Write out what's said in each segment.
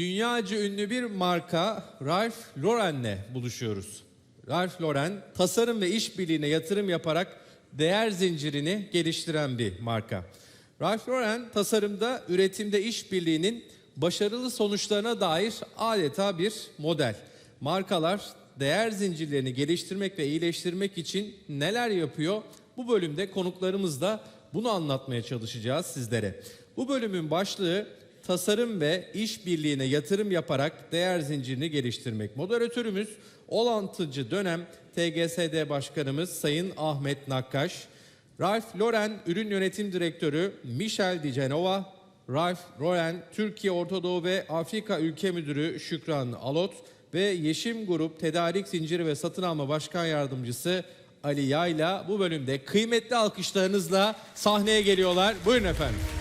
Dünyaca ünlü bir marka Ralph Lauren'le buluşuyoruz. Ralph Lauren tasarım ve işbirliğine yatırım yaparak değer zincirini geliştiren bir marka. Ralph Lauren tasarımda, üretimde işbirliğinin başarılı sonuçlarına dair adeta bir model. Markalar değer zincirlerini geliştirmek ve iyileştirmek için neler yapıyor? Bu bölümde konuklarımızla bunu anlatmaya çalışacağız sizlere. Bu bölümün başlığı tasarım ve işbirliğine yatırım yaparak değer zincirini geliştirmek. Moderatörümüz 16. dönem TGSD Başkanımız Sayın Ahmet Nakkaş, Ralph Lauren Ürün Yönetim Direktörü Michel Di Genova, Ralph Lauren Türkiye, Orta Doğu ve Afrika Ülke Müdürü Şükran Alot ve Yeşim Grup Tedarik Zinciri ve Satın Alma Başkan Yardımcısı Ali Yayla bu bölümde kıymetli alkışlarınızla sahneye geliyorlar. Buyurun efendim.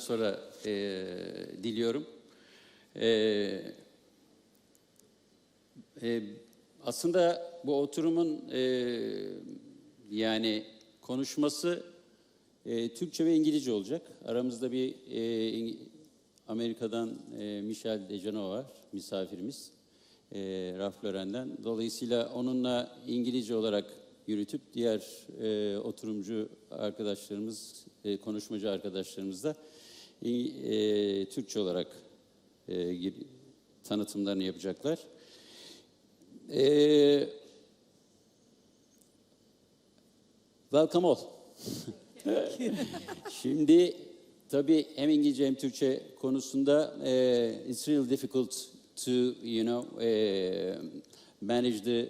Sonra e, diliyorum. E, e, aslında bu oturumun e, yani konuşması e, Türkçe ve İngilizce olacak. Aramızda bir e, Amerika'dan e, Michel Dejanova var, misafirimiz. E, Ralph Lauren'den. Dolayısıyla onunla İngilizce olarak yürütüp diğer e, oturumcu arkadaşlarımız, e, konuşmacı arkadaşlarımız da e, e, Türkçe olarak e, tanıtımlarını yapacaklar. E, welcome all. Şimdi tabii hem İngilizce hem Türkçe konusunda eh, it's really difficult to you know eh, manage the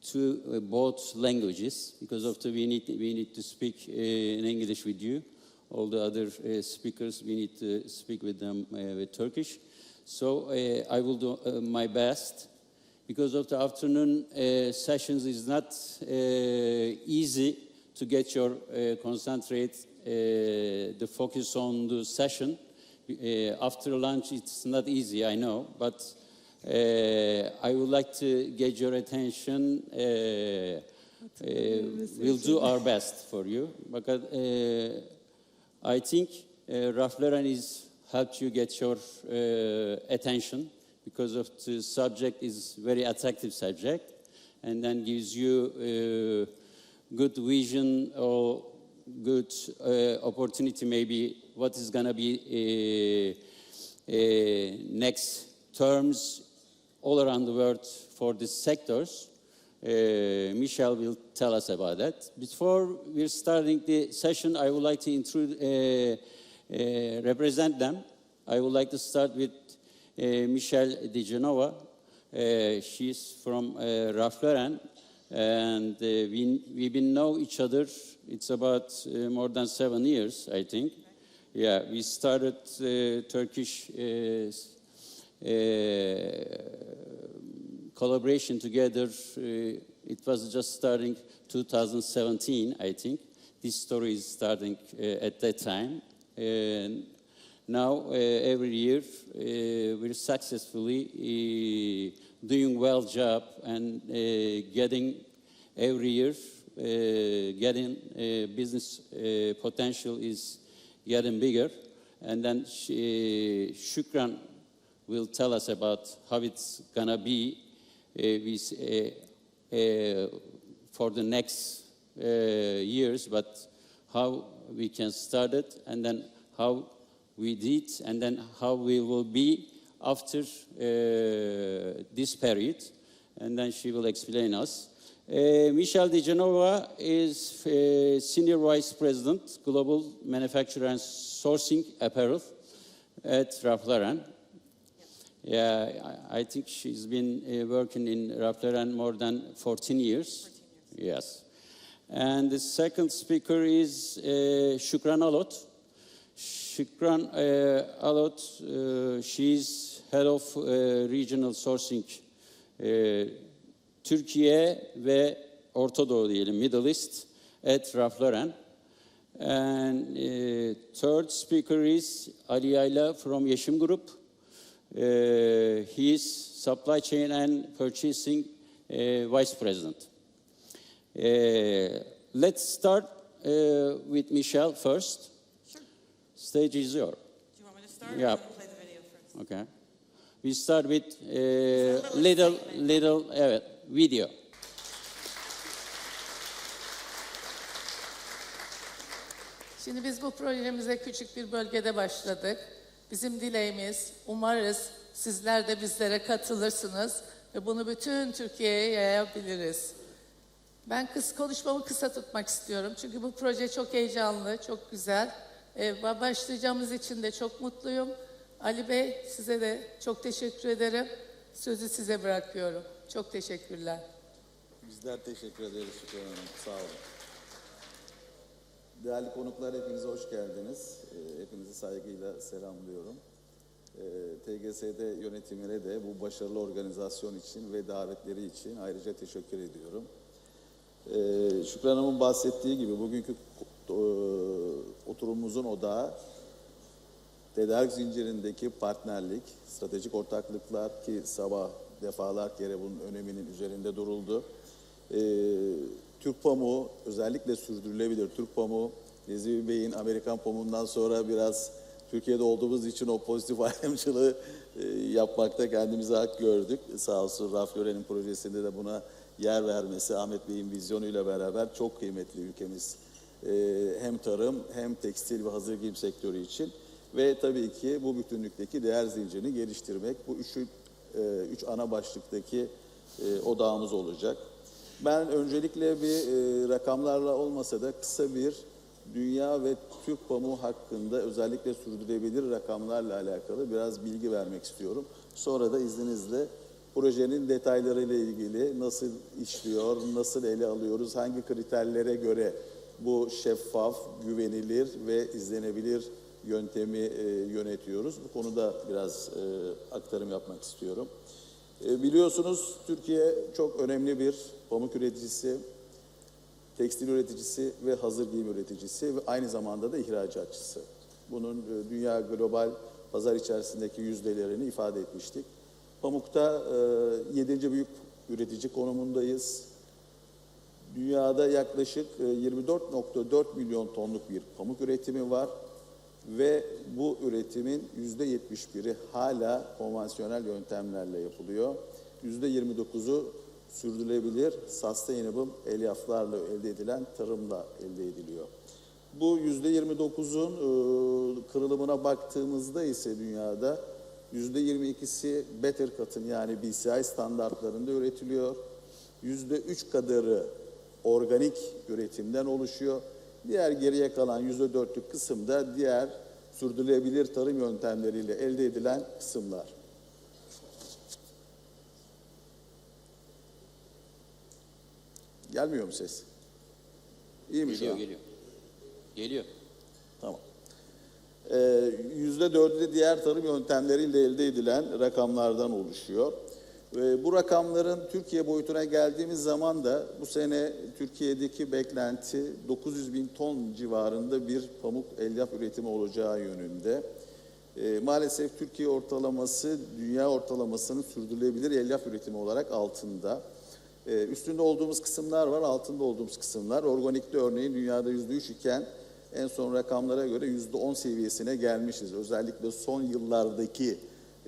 two eh, both languages because of the we need we need to speak eh, in English with you. All the other eh, speakers we need to speak with them eh, with Turkish. So eh, I will do my best. Because of the afternoon uh, sessions is not uh, easy to get your uh, concentrate uh, the focus on the session. Uh, after lunch it's not easy i know but uh, i would like to get your attention uh, uh, we'll do our best for you. Uh, i think uh, Ralph Lauren is helped you get your uh, attention because of the subject is very attractive subject and then gives you uh, good vision or good uh, opportunity maybe what is going to be uh, uh, next terms all around the world for these sectors. Uh, Michel will tell us about that. Before we're starting the session, I would like to introduce, uh, uh, represent them. I would like to start with uh, Michelle Di Genova. Uh, she's from uh, and we, we've been know each other. It's about more than seven years, I think. Yeah, we started Turkish uh, collaboration together. Uh, it was just starting 2017, I think. This story is starting uh, at that time. And now, uh, every year, we're successfully doing well job and getting every year, uh, getting uh, business uh, potential is getting bigger. And then she, Shukran will tell us about how it's gonna be with, uh, uh, for the next uh, years, but how we can start it, and then how we did, and then how we will be after uh, this period, and then she will explain us. Uh, Michelle Di Genova is uh, Senior Vice President, Global Manufacturer and Sourcing Apparel at Ralph. Yeah, I think she's been uh, working in Ralph Lauren more than 14 years. Yes. And the second speaker is uh, Shukran Alot. Shukran uh, Alot, uh, she's head of uh, regional sourcing uh, Türkiye ve Orta Doğu diyelim, Middle East. at Ralph. And uh, third speaker is Ali Ayla from Yeşim Group. Uh, he is supply chain and purchasing uh, vice president. Uh, let's start uh, with Michelle first. Sure. Stage is yours. Do you want me to start? Yeah. do you want to play the video first? Okay. We start with uh, little, little, evet, video. Şimdi biz bu projemize küçük bir bölgede başladık. Bizim dileğimiz, umarız sizler de bizlere katılırsınız ve bunu bütün Türkiye'ye yayabiliriz. Ben kıs konuşmamı kısa tutmak istiyorum çünkü bu proje çok heyecanlı, çok güzel. Ee, ba- başlayacağımız için de çok mutluyum. Ali Bey size de çok teşekkür ederim. Sözü size bırakıyorum. Çok teşekkürler. Bizler teşekkür ederiz. Sağ olun. Değerli konuklar hepinize hoş geldiniz. Ee, Hepinizi saygıyla selamlıyorum. Ee, TGS'de yönetimine de bu başarılı organizasyon için ve davetleri için ayrıca teşekkür ediyorum. Ee, Şükran Hanım'ın bahsettiği gibi bugünkü e, oturumumuzun odağı tedarik zincirindeki partnerlik, stratejik ortaklıklar ki sabah defalar kere bunun öneminin üzerinde duruldu. Ee, Türk pamuğu özellikle sürdürülebilir Türk pamuğu Nezih Bey'in Amerikan pamuğundan sonra biraz Türkiye'de olduğumuz için o pozitif ayrımcılığı e, yapmakta kendimize hak gördük. Sağ olsun Raf Lören'in projesinde de buna yer vermesi Ahmet Bey'in vizyonuyla beraber çok kıymetli ülkemiz. Ee, hem tarım hem tekstil ve hazır giyim sektörü için ve tabii ki bu bütünlükteki değer zincirini geliştirmek bu üçü, e, üç ana başlıktaki e, odağımız olacak. Ben öncelikle bir e, rakamlarla olmasa da kısa bir dünya ve Türk pamuğu hakkında özellikle sürdürülebilir rakamlarla alakalı biraz bilgi vermek istiyorum. Sonra da izninizle projenin detaylarıyla ilgili nasıl işliyor, nasıl ele alıyoruz, hangi kriterlere göre bu şeffaf, güvenilir ve izlenebilir yöntemi e, yönetiyoruz. Bu konuda biraz e, aktarım yapmak istiyorum. E, biliyorsunuz Türkiye çok önemli bir pamuk üreticisi, tekstil üreticisi ve hazır giyim üreticisi ve aynı zamanda da ihracatçısı. Bunun e, dünya global pazar içerisindeki yüzdelerini ifade etmiştik. Pamukta e, 7. büyük üretici konumundayız. Dünyada yaklaşık e, 24.4 milyon tonluk bir pamuk üretimi var ve bu üretimin %71'i hala konvansiyonel yöntemlerle yapılıyor. %29'u sürdürülebilir, sustainable elyaflarla elde edilen tarımla elde ediliyor. Bu %29'un e, kırılımına baktığımızda ise dünyada %22'si Better Cotton yani BCI standartlarında üretiliyor. %3 kadarı organik üretimden oluşuyor. Diğer geriye kalan %4'lük kısım da diğer sürdürülebilir tarım yöntemleriyle elde edilen kısımlar. Gelmiyor mu ses? İyi mi şu Geliyor, an? geliyor. Geliyor. Tamam. Ee, Yüzde dördü de diğer tarım yöntemleriyle elde edilen rakamlardan oluşuyor. Ee, bu rakamların Türkiye boyutuna geldiğimiz zaman da bu sene Türkiye'deki beklenti 900 bin ton civarında bir pamuk elyaf üretimi olacağı yönünde. Ee, maalesef Türkiye ortalaması dünya ortalamasının sürdürülebilir elyaf üretimi olarak altında. Ee, üstünde olduğumuz kısımlar var, altında olduğumuz kısımlar. Organikte örneğin dünyada yüzde üç iken en son rakamlara göre yüzde on seviyesine gelmişiz. Özellikle son yıllardaki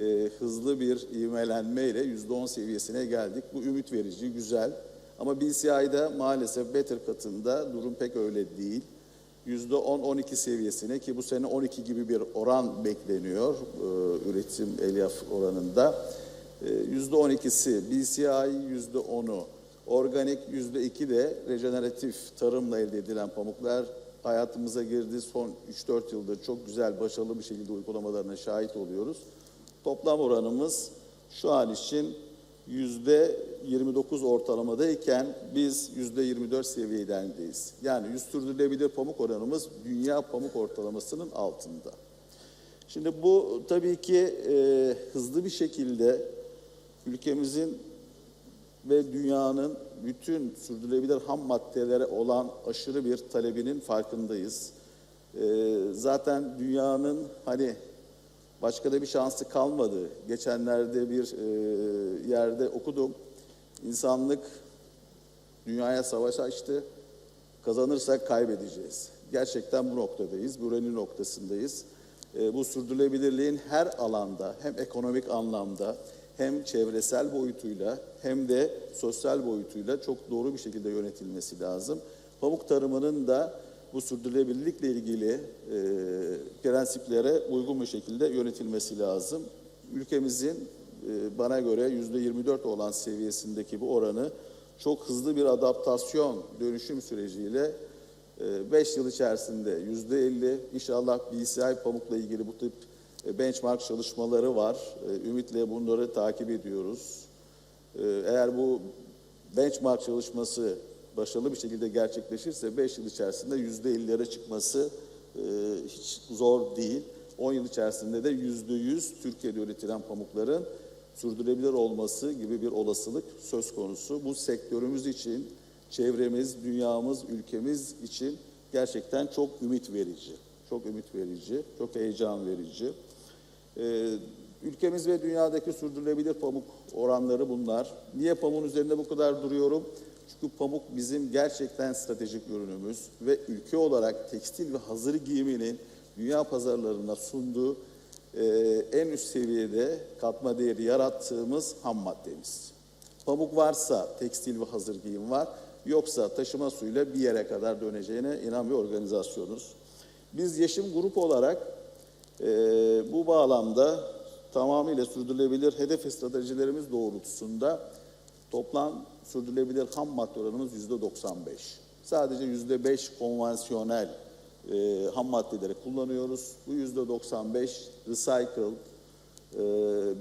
e, hızlı bir ivmelenmeyle yüzde on seviyesine geldik. Bu ümit verici, güzel. Ama BCI'da maalesef Better katında durum pek öyle değil. Yüzde 10-12 seviyesine ki bu sene 12 gibi bir oran bekleniyor e, üretim elyaf oranında. E, Yüzde 12'si BCI, yüzde 10'u organik, yüzde 2 de rejeneratif tarımla elde edilen pamuklar hayatımıza girdi. Son 3-4 yıldır çok güzel, başarılı bir şekilde uygulamalarına şahit oluyoruz. Toplam oranımız şu an için yüzde 29 ortalamadayken biz yüzde 24 seviyedendeyiz. Yani yüz sürdürülebilir pamuk oranımız dünya pamuk ortalamasının altında. Şimdi bu tabii ki e, hızlı bir şekilde ülkemizin ve dünyanın bütün sürdürülebilir ham maddelere olan aşırı bir talebinin farkındayız. Ee, zaten dünyanın hani başka da bir şansı kalmadı. Geçenlerde bir e, yerde okudum. İnsanlık dünyaya savaş açtı. Kazanırsak kaybedeceğiz. Gerçekten bu noktadayız, buranın noktasındayız. Ee, bu sürdürülebilirliğin her alanda, hem ekonomik anlamda, hem çevresel boyutuyla, hem de sosyal boyutuyla çok doğru bir şekilde yönetilmesi lazım. Pamuk tarımının da bu sürdürülebilirlikle ilgili e, prensiplere uygun bir şekilde yönetilmesi lazım. Ülkemizin e, bana göre yüzde 24 olan seviyesindeki bu oranı çok hızlı bir adaptasyon, dönüşüm süreciyle 5 yıl içerisinde yüzde 50 inşallah BCI pamukla ilgili bu tip e, benchmark çalışmaları var. E, Ümitle bunları takip ediyoruz. E, Eğer bu benchmark çalışması başarılı bir şekilde gerçekleşirse 5 yıl içerisinde yüzde 50'lere çıkması e, hiç zor değil. 10 yıl içerisinde de yüzde 100 Türkiye'de üretilen pamukların sürdürülebilir olması gibi bir olasılık söz konusu. Bu sektörümüz için, çevremiz, dünyamız, ülkemiz için gerçekten çok ümit verici. Çok ümit verici, çok heyecan verici. Ee, ülkemiz ve dünyadaki sürdürülebilir pamuk oranları bunlar. Niye pamuğun üzerinde bu kadar duruyorum? Çünkü pamuk bizim gerçekten stratejik ürünümüz ve ülke olarak tekstil ve hazır giyiminin dünya pazarlarına sunduğu e, en üst seviyede katma değeri yarattığımız ham maddemiz. Pamuk varsa tekstil ve hazır giyim var, yoksa taşıma suyla bir yere kadar döneceğine inan bir organizasyonuz. Biz Yeşim Grup olarak e, bu bağlamda tamamıyla sürdürülebilir hedef stratejilerimiz doğrultusunda toplam sürdürülebilir ham madde oranımız yüzde 95. Sadece yüzde 5 konvansiyonel e, ham maddeleri kullanıyoruz. Bu yüzde 95 recycle, e,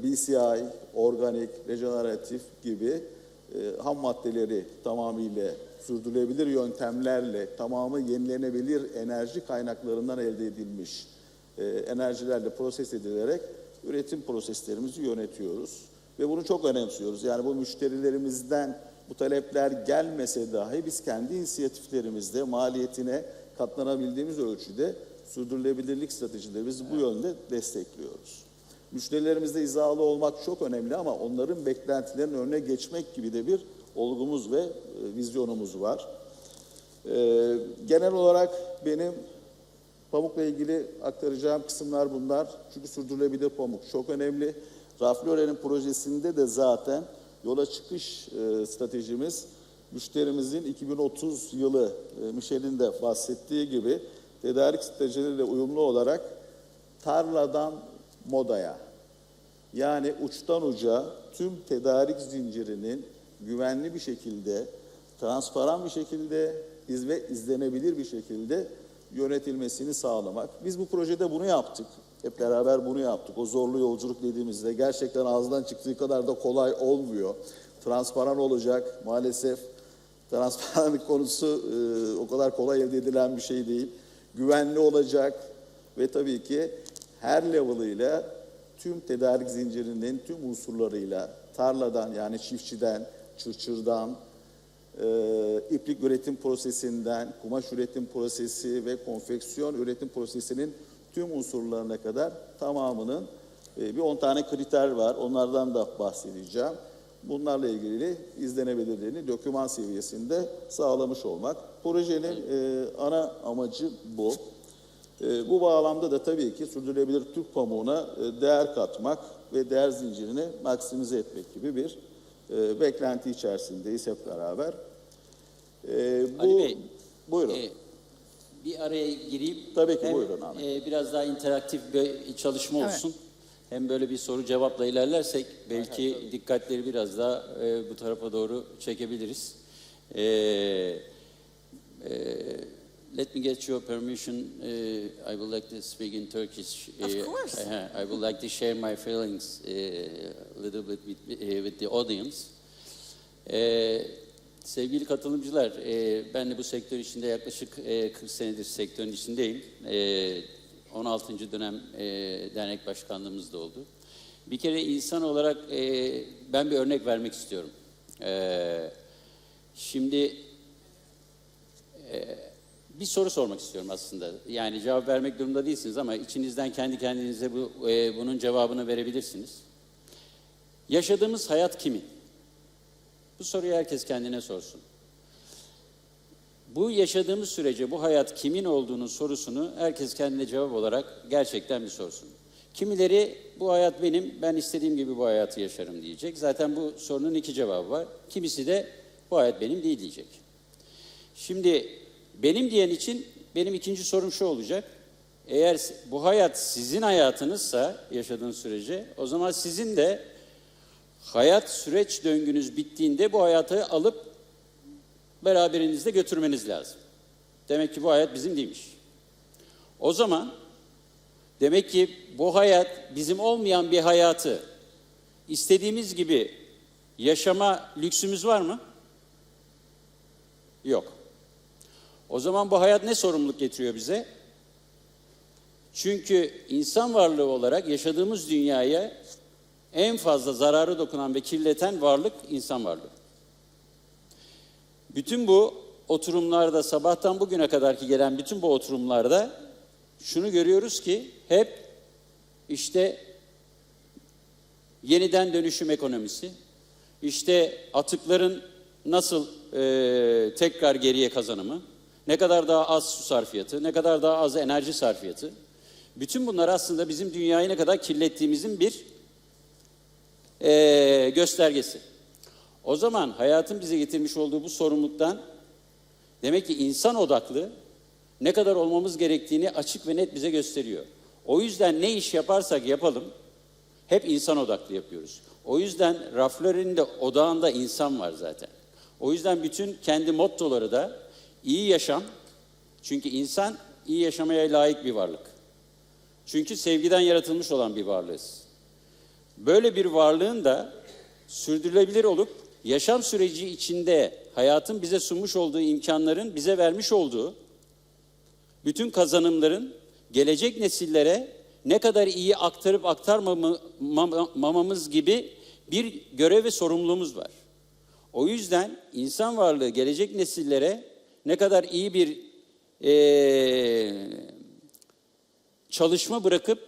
BCI, organik, rejeneratif gibi e, ham maddeleri tamamıyla sürdürülebilir yöntemlerle tamamı yenilenebilir enerji kaynaklarından elde edilmiş e, enerjilerle proses edilerek üretim proseslerimizi yönetiyoruz. Ve bunu çok önemsiyoruz. Yani bu müşterilerimizden bu talepler gelmese dahi biz kendi inisiyatiflerimizde maliyetine katlanabildiğimiz ölçüde sürdürülebilirlik stratejilerimizi bu yönde destekliyoruz. Müşterilerimizle izahalı olmak çok önemli ama onların beklentilerinin önüne geçmek gibi de bir olgumuz ve e, vizyonumuz var. E, genel olarak benim pamukla ilgili aktaracağım kısımlar bunlar. Çünkü sürdürülebilir pamuk çok önemli. Ralph Lauren'in projesinde de zaten yola çıkış e, stratejimiz müşterimizin 2030 yılı e, Michel'in de bahsettiği gibi tedarik stratejileriyle uyumlu olarak tarladan modaya yani uçtan uca tüm tedarik zincirinin güvenli bir şekilde, transparan bir şekilde iz- ve izlenebilir bir şekilde yönetilmesini sağlamak. Biz bu projede bunu yaptık. Hep beraber bunu yaptık. O zorlu yolculuk dediğimizde gerçekten ağızdan çıktığı kadar da kolay olmuyor. Transparan olacak. Maalesef transparanlık konusu e, o kadar kolay elde edilen bir şey değil. Güvenli olacak ve tabii ki her level'ıyla tüm tedarik zincirinin tüm unsurlarıyla tarladan yani çiftçiden, çırçırdan, e, iplik üretim prosesinden, kumaş üretim prosesi ve konfeksiyon üretim prosesinin tüm unsurlarına kadar tamamının e, bir 10 tane kriter var. Onlardan da bahsedeceğim. Bunlarla ilgili izlenebilirliğini doküman seviyesinde sağlamış olmak. Projenin e, ana amacı bu. E, bu bağlamda da tabii ki sürdürülebilir Türk pamuğuna değer katmak ve değer zincirini maksimize etmek gibi bir beklenti içerisindeyiz hep beraber. Bu, Ali Bey, buyurun. e, bir araya gireyim. Tabii ki, Hem, buyurun Ahmet. e, biraz daha interaktif bir çalışma Evet. olsun. Hem böyle bir soru cevapla ilerlersek belki dikkatleri biraz daha e, bu tarafa doğru çekebiliriz. E, e, let me get your permission. E, I would like to speak in Turkish. Of E, course. I would like to share my feelings e, a little bit with, e, with the audience. Ee, sevgili katılımcılar, e, ben de bu sektör içinde yaklaşık e, 40 senedir sektörün içindeyim. E, 16. dönem e, dernek başkanlığımız da oldu. Bir kere insan olarak e, ben bir örnek vermek istiyorum. Ee, şimdi e, bir soru sormak istiyorum aslında. Yani cevap vermek durumunda değilsiniz ama içinizden kendi kendinize bu e, bunun cevabını verebilirsiniz. Yaşadığımız hayat kimin? Bu soruyu herkes kendine sorsun. Bu yaşadığımız sürece bu hayat kimin olduğunun sorusunu herkes kendine cevap olarak gerçekten bir sorsun. Kimileri bu hayat benim, ben istediğim gibi bu hayatı yaşarım diyecek. Zaten bu sorunun iki cevabı var. Kimisi de bu hayat benim değil diyecek. Şimdi benim diyen için benim ikinci sorum şu olacak. Eğer bu hayat sizin hayatınızsa yaşadığınız sürece o zaman sizin de hayat süreç döngünüz bittiğinde bu hayatı alıp beraberinizde götürmeniz lazım. Demek ki bu hayat bizim değilmiş. O zaman demek ki bu hayat bizim olmayan bir hayatı istediğimiz gibi yaşama lüksümüz var mı? Yok. O zaman bu hayat ne sorumluluk getiriyor bize? Çünkü insan varlığı olarak yaşadığımız dünyaya en fazla zararı dokunan ve kirleten varlık insan varlığı. Bütün bu oturumlarda sabahtan bugüne kadar ki gelen bütün bu oturumlarda şunu görüyoruz ki hep işte yeniden dönüşüm ekonomisi, işte atıkların nasıl e, tekrar geriye kazanımı, ne kadar daha az su sarfiyatı, ne kadar daha az enerji sarfiyatı. Bütün bunlar aslında bizim dünyayı ne kadar kirlettiğimizin bir e, göstergesi. O zaman hayatın bize getirmiş olduğu bu sorumluluktan demek ki insan odaklı ne kadar olmamız gerektiğini açık ve net bize gösteriyor. O yüzden ne iş yaparsak yapalım hep insan odaklı yapıyoruz. O yüzden rafların da odağında insan var zaten. O yüzden bütün kendi mottoları da iyi yaşam. Çünkü insan iyi yaşamaya layık bir varlık. Çünkü sevgiden yaratılmış olan bir varlığız. Böyle bir varlığın da sürdürülebilir olup yaşam süreci içinde hayatın bize sunmuş olduğu imkanların bize vermiş olduğu bütün kazanımların gelecek nesillere ne kadar iyi aktarıp aktarmamamız gibi bir görev ve sorumluluğumuz var. O yüzden insan varlığı gelecek nesillere ne kadar iyi bir eee, çalışma bırakıp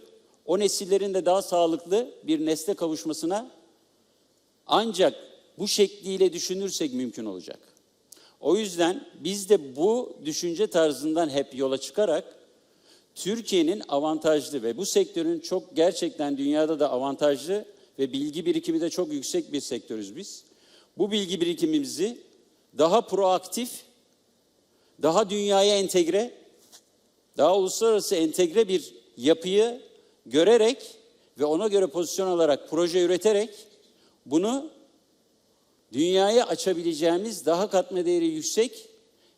o nesillerin de daha sağlıklı bir nesle kavuşmasına ancak bu şekliyle düşünürsek mümkün olacak. O yüzden biz de bu düşünce tarzından hep yola çıkarak Türkiye'nin avantajlı ve bu sektörün çok gerçekten dünyada da avantajlı ve bilgi birikimi de çok yüksek bir sektörüz biz. Bu bilgi birikimimizi daha proaktif, daha dünyaya entegre, daha uluslararası entegre bir yapıyı görerek ve ona göre pozisyon alarak proje üreterek bunu dünyaya açabileceğimiz daha katma değeri yüksek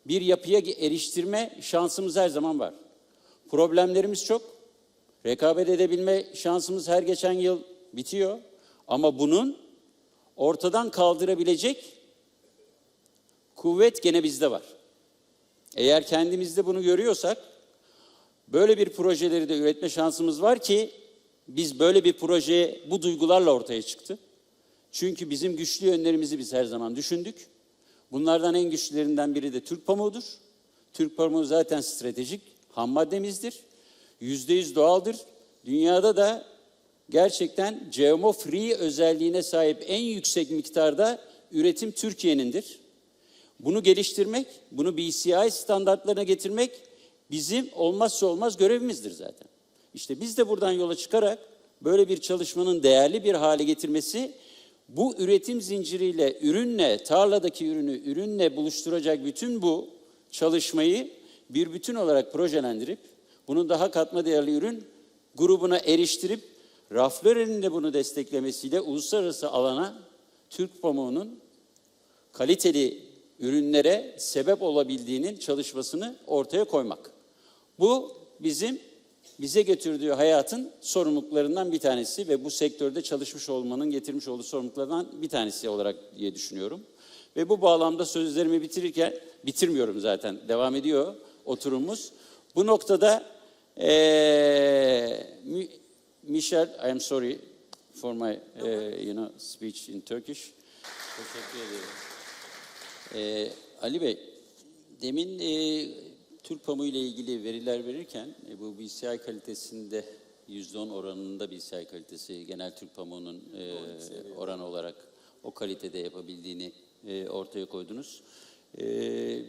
bir yapıya eriştirme şansımız her zaman var. Problemlerimiz çok. Rekabet edebilme şansımız her geçen yıl bitiyor. Ama bunun ortadan kaldırabilecek kuvvet gene bizde var. Eğer kendimizde bunu görüyorsak böyle bir projeleri de üretme şansımız var ki biz böyle bir proje bu duygularla ortaya çıktı. Çünkü bizim güçlü yönlerimizi biz her zaman düşündük. Bunlardan en güçlülerinden biri de Türk pamuğudur. Türk pamuğu zaten stratejik ham maddemizdir. Yüzde yüz doğaldır. Dünyada da gerçekten GMO free özelliğine sahip en yüksek miktarda üretim Türkiye'nindir. Bunu geliştirmek, bunu BCI standartlarına getirmek bizim olmazsa olmaz görevimizdir zaten. İşte biz de buradan yola çıkarak böyle bir çalışmanın değerli bir hale getirmesi bu üretim zinciriyle, ürünle, tarladaki ürünü ürünle buluşturacak bütün bu çalışmayı bir bütün olarak projelendirip bunu daha katma değerli ürün grubuna eriştirip rafların de bunu desteklemesiyle uluslararası alana Türk pamuğunun kaliteli ürünlere sebep olabildiğinin çalışmasını ortaya koymak. Bu bizim bize götürdüğü hayatın sorumluluklarından bir tanesi ve bu sektörde çalışmış olmanın getirmiş olduğu sorumluluklardan bir tanesi olarak diye düşünüyorum. Ve bu bağlamda sözlerimi bitirirken, bitirmiyorum zaten, devam ediyor oturumumuz. Bu noktada eee Michel, I am sorry for my, uh, you know, speech in Turkish. Teşekkür ediyorum. Ee, Ali Bey, demin e, Türk pamuğu ile ilgili veriler verirken e, bu BCI kalitesinde %10 oranında BCI kalitesi genel Türk pamuğunun e, oranı olarak o kalitede yapabildiğini e, ortaya koydunuz. E,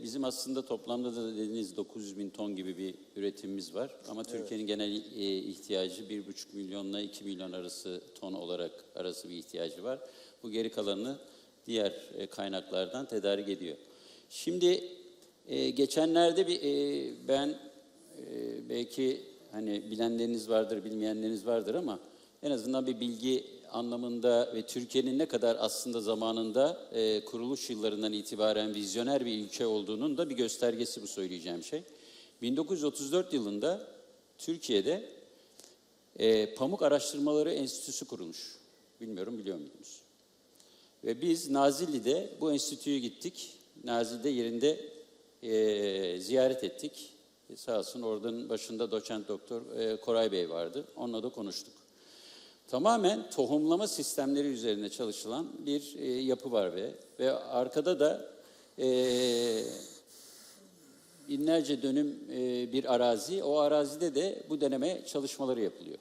bizim aslında toplamda da dediğiniz 900 bin ton gibi bir üretimimiz var. Ama Türkiye'nin genel e, ihtiyacı 1,5 milyonla 2 milyon arası ton olarak arası bir ihtiyacı var. Bu geri kalanını diğer e, kaynaklardan tedarik ediyor. Şimdi e, geçenlerde bir e, ben e, belki hani bilenleriniz vardır, bilmeyenleriniz vardır ama en azından bir bilgi anlamında ve Türkiye'nin ne kadar aslında zamanında e, kuruluş yıllarından itibaren vizyoner bir ülke olduğunun da bir göstergesi bu söyleyeceğim şey. 1934 yılında Türkiye'de e, Pamuk Araştırmaları Enstitüsü kurulmuş. Bilmiyorum biliyor muydunuz? Ve biz Nazilli'de bu enstitüye gittik. Nazilli'de yerinde e, ziyaret ettik. E, sağ olsun oradan başında doçent doktor e, Koray Bey vardı. Onunla da konuştuk. Tamamen tohumlama sistemleri üzerine çalışılan bir e, yapı var ve ve arkada da e, binlerce dönüm e, bir arazi. O arazide de bu deneme çalışmaları yapılıyor.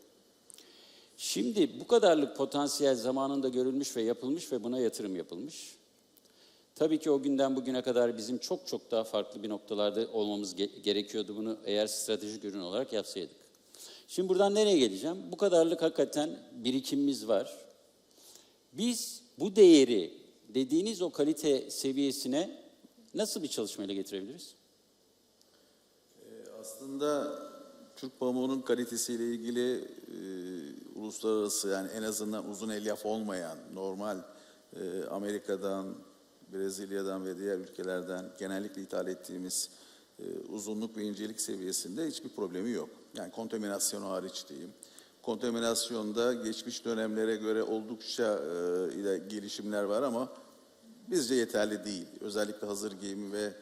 Şimdi bu kadarlık potansiyel zamanında görülmüş ve yapılmış ve buna yatırım yapılmış. Tabii ki o günden bugüne kadar bizim çok çok daha farklı bir noktalarda olmamız ge- gerekiyordu bunu eğer stratejik ürün olarak yapsaydık. Şimdi buradan nereye geleceğim? Bu kadarlık hakikaten birikimimiz var. Biz bu değeri dediğiniz o kalite seviyesine nasıl bir çalışmayla getirebiliriz? Aslında Türk pamuğunun kalitesiyle ilgili e, uluslararası yani en azından uzun elyaf olmayan normal e, Amerika'dan, Brezilya'dan ve diğer ülkelerden genellikle ithal ettiğimiz e, uzunluk ve incelik seviyesinde hiçbir problemi yok. Yani kontaminasyonu hariç diyeyim. Kontaminasyonda geçmiş dönemlere göre oldukça e, gelişimler var ama bizce yeterli değil. Özellikle hazır giyim ve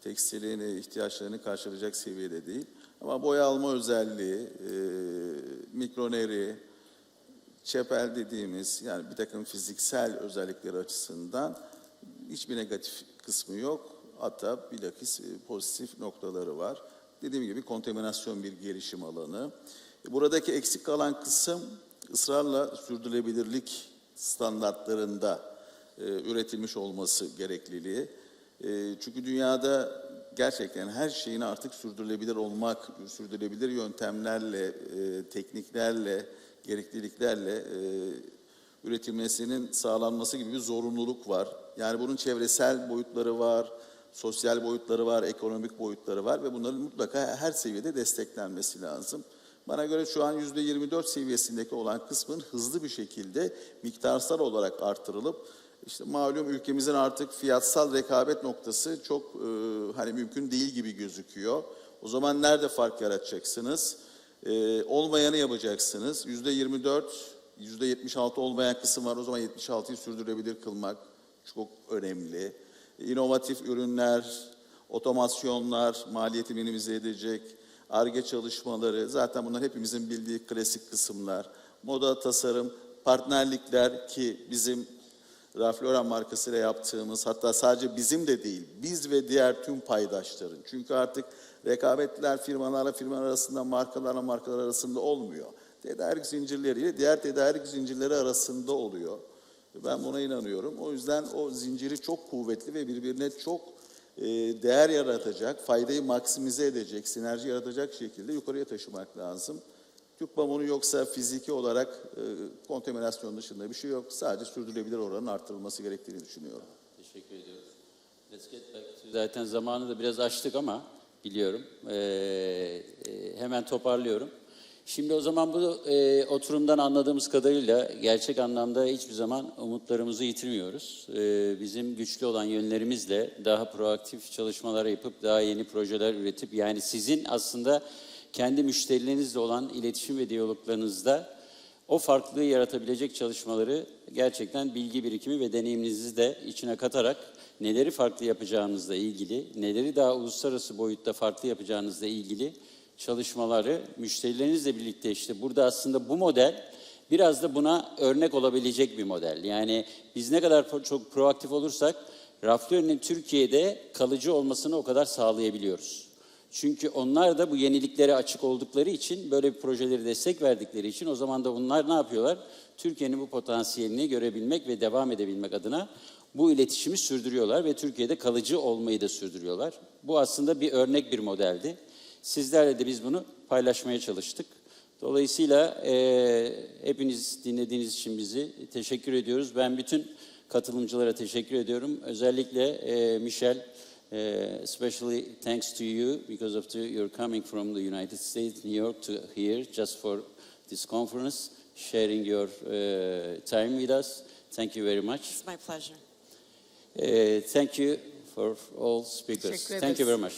tekstilin ihtiyaçlarını karşılayacak seviyede değil. Ama boya alma özelliği, e, mikroneri, çepel dediğimiz yani bir takım fiziksel özellikleri açısından hiçbir negatif kısmı yok. Hatta bilakis e, pozitif noktaları var. Dediğim gibi kontaminasyon bir gelişim alanı. E, Buradaki eksik kalan kısım ısrarla sürdürülebilirlik standartlarında e, üretilmiş olması gerekliliği. E, çünkü dünyada gerçekten her şeyin artık sürdürülebilir olmak, sürdürülebilir yöntemlerle, e, tekniklerle, gerekliliklerle e, üretilmesinin sağlanması gibi bir zorunluluk var. Yani bunun çevresel boyutları var, sosyal boyutları var, ekonomik boyutları var ve bunların mutlaka her seviyede desteklenmesi lazım. Bana göre şu an yüzde 24 seviyesindeki olan kısmın hızlı bir şekilde miktarsal olarak artırılıp işte malum ülkemizin artık fiyatsal rekabet noktası çok e, hani mümkün değil gibi gözüküyor. O zaman nerede fark yaratacaksınız? E, olmayanı yapacaksınız. Yüzde 24, yüzde 76 olmayan kısım var. O zaman 76'yı sürdürülebilir kılmak çok önemli. İnovatif ürünler, otomasyonlar, maliyeti minimize edecek, ARGE çalışmaları, zaten bunlar hepimizin bildiği klasik kısımlar. Moda, tasarım, partnerlikler ki bizim Ralph Lauren markasıyla yaptığımız hatta sadece bizim de değil, biz ve diğer tüm paydaşların. Çünkü artık rekabetler firmalarla firmalar arasında, markalarla markalar arasında olmuyor. Tedarik zincirleriyle diğer tedarik zincirleri arasında oluyor. Ben buna inanıyorum. O yüzden o zinciri çok kuvvetli ve birbirine çok e, değer yaratacak, faydayı maksimize edecek, sinerji yaratacak şekilde yukarıya taşımak lazım. Türk pamuğunu yoksa fiziki olarak e, kontaminasyon dışında bir şey yok. Sadece sürdürülebilir oranın arttırılması gerektiğini düşünüyorum. Teşekkür ediyoruz. Let's get back to- Zaten zamanı da biraz açtık ama biliyorum. Ee, hemen toparlıyorum. Şimdi o zaman bu e, oturumdan anladığımız kadarıyla gerçek anlamda hiçbir zaman umutlarımızı yitirmiyoruz. Ee, bizim güçlü olan yönlerimizle daha proaktif çalışmalar yapıp daha yeni projeler üretip yani sizin aslında kendi müşterilerinizle olan iletişim ve diyaloglarınızda o farklılığı yaratabilecek çalışmaları gerçekten bilgi birikimi ve deneyiminizi de içine katarak neleri farklı yapacağınızla ilgili, neleri daha uluslararası boyutta farklı yapacağınızla ilgili çalışmaları müşterilerinizle birlikte işte burada aslında bu model biraz da buna örnek olabilecek bir model. Yani biz ne kadar çok proaktif olursak Raflör'ün Türkiye'de kalıcı olmasını o kadar sağlayabiliyoruz. Çünkü onlar da bu yeniliklere açık oldukları için, böyle bir projeleri destek verdikleri için o zaman da bunlar ne yapıyorlar? Türkiye'nin bu potansiyelini görebilmek ve devam edebilmek adına bu iletişimi sürdürüyorlar ve Türkiye'de kalıcı olmayı da sürdürüyorlar. Bu aslında bir örnek bir modeldi. Sizlerle de biz bunu paylaşmaya çalıştık. Dolayısıyla eee, hepiniz dinlediğiniz için bizi teşekkür ediyoruz. Ben bütün katılımcılara teşekkür ediyorum. Özellikle eee Michel, eee, especially thanks to you because of the, your coming from the United States, New York to here just for this conference, sharing your eee, time with us. Thank you very much. It's my pleasure. Eee, thank you for all speakers. Thank you very much.